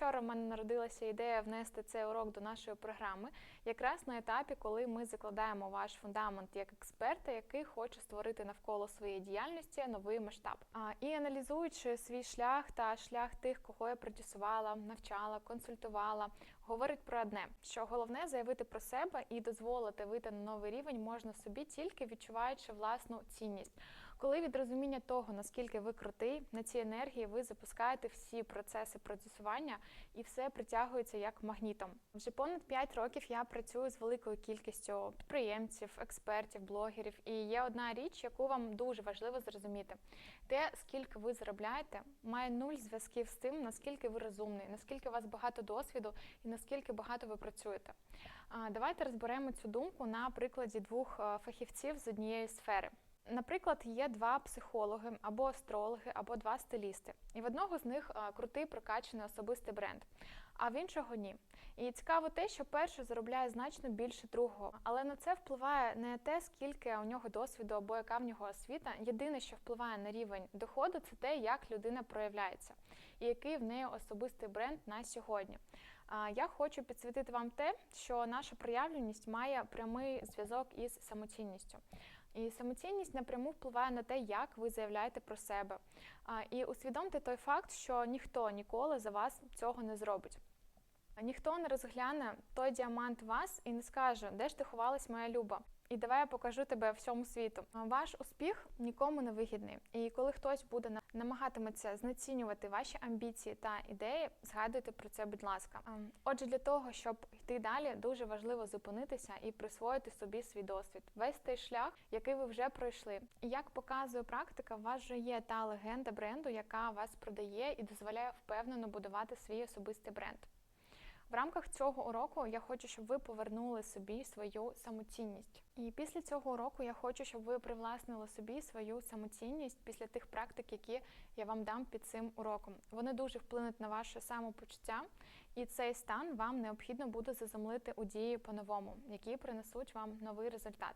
Вчора в мене народилася ідея внести цей урок до нашої програми, якраз на етапі, коли ми закладаємо ваш фундамент як експерта, який хоче створити навколо своєї діяльності новий масштаб. А, І аналізуючи свій шлях та шлях тих, кого я продюсувала, навчала, консультувала, говорить про одне: що головне заявити про себе і дозволити вийти на новий рівень можна собі тільки відчуваючи власну цінність. Коли від розуміння того, наскільки ви крутий, на цій енергії ви запускаєте всі процеси продюсування і все притягується як магнітом. Вже понад 5 років я працюю з великою кількістю підприємців, експертів, блогерів. І є одна річ, яку вам дуже важливо зрозуміти: те, скільки ви заробляєте, має нуль зв'язків з тим, наскільки ви розумний, наскільки у вас багато досвіду і наскільки багато ви працюєте. Давайте розберемо цю думку на прикладі двох фахівців з однієї сфери. Наприклад, є два психологи або астрологи, або два стилісти, і в одного з них крутий прокачаний особистий бренд, а в іншого ні. І цікаво те, що перший заробляє значно більше другого, але на це впливає не те, скільки у нього досвіду або яка в нього освіта. Єдине, що впливає на рівень доходу, це те, як людина проявляється, і який в неї особистий бренд на сьогодні. Я хочу підсвітити вам те, що наша проявленість має прямий зв'язок із самоцінністю. І самоцінність напряму впливає на те, як ви заявляєте про себе. І усвідомте той факт, що ніхто ніколи за вас цього не зробить. Ніхто не розгляне той діамант вас і не скаже, де ж ти ховалась, моя люба. І давай я покажу тебе всьому світу. Ваш успіх нікому не вигідний. І коли хтось буде на- намагатиметься знецінювати ваші амбіції та ідеї, згадуйте про це, будь ласка. Отже, для того, щоб йти далі, дуже важливо зупинитися і присвоїти собі свій досвід. Весь той шлях, який ви вже пройшли. І як показує практика, у вас вже є та легенда бренду, яка вас продає і дозволяє впевнено будувати свій особистий бренд. В рамках цього уроку я хочу, щоб ви повернули собі свою самоцінність. І після цього уроку я хочу, щоб ви привласнили собі свою самоцінність після тих практик, які я вам дам під цим уроком. Вони дуже вплинуть на ваше самопочуття, і цей стан вам необхідно буде заземлити у дії по-новому, які принесуть вам новий результат.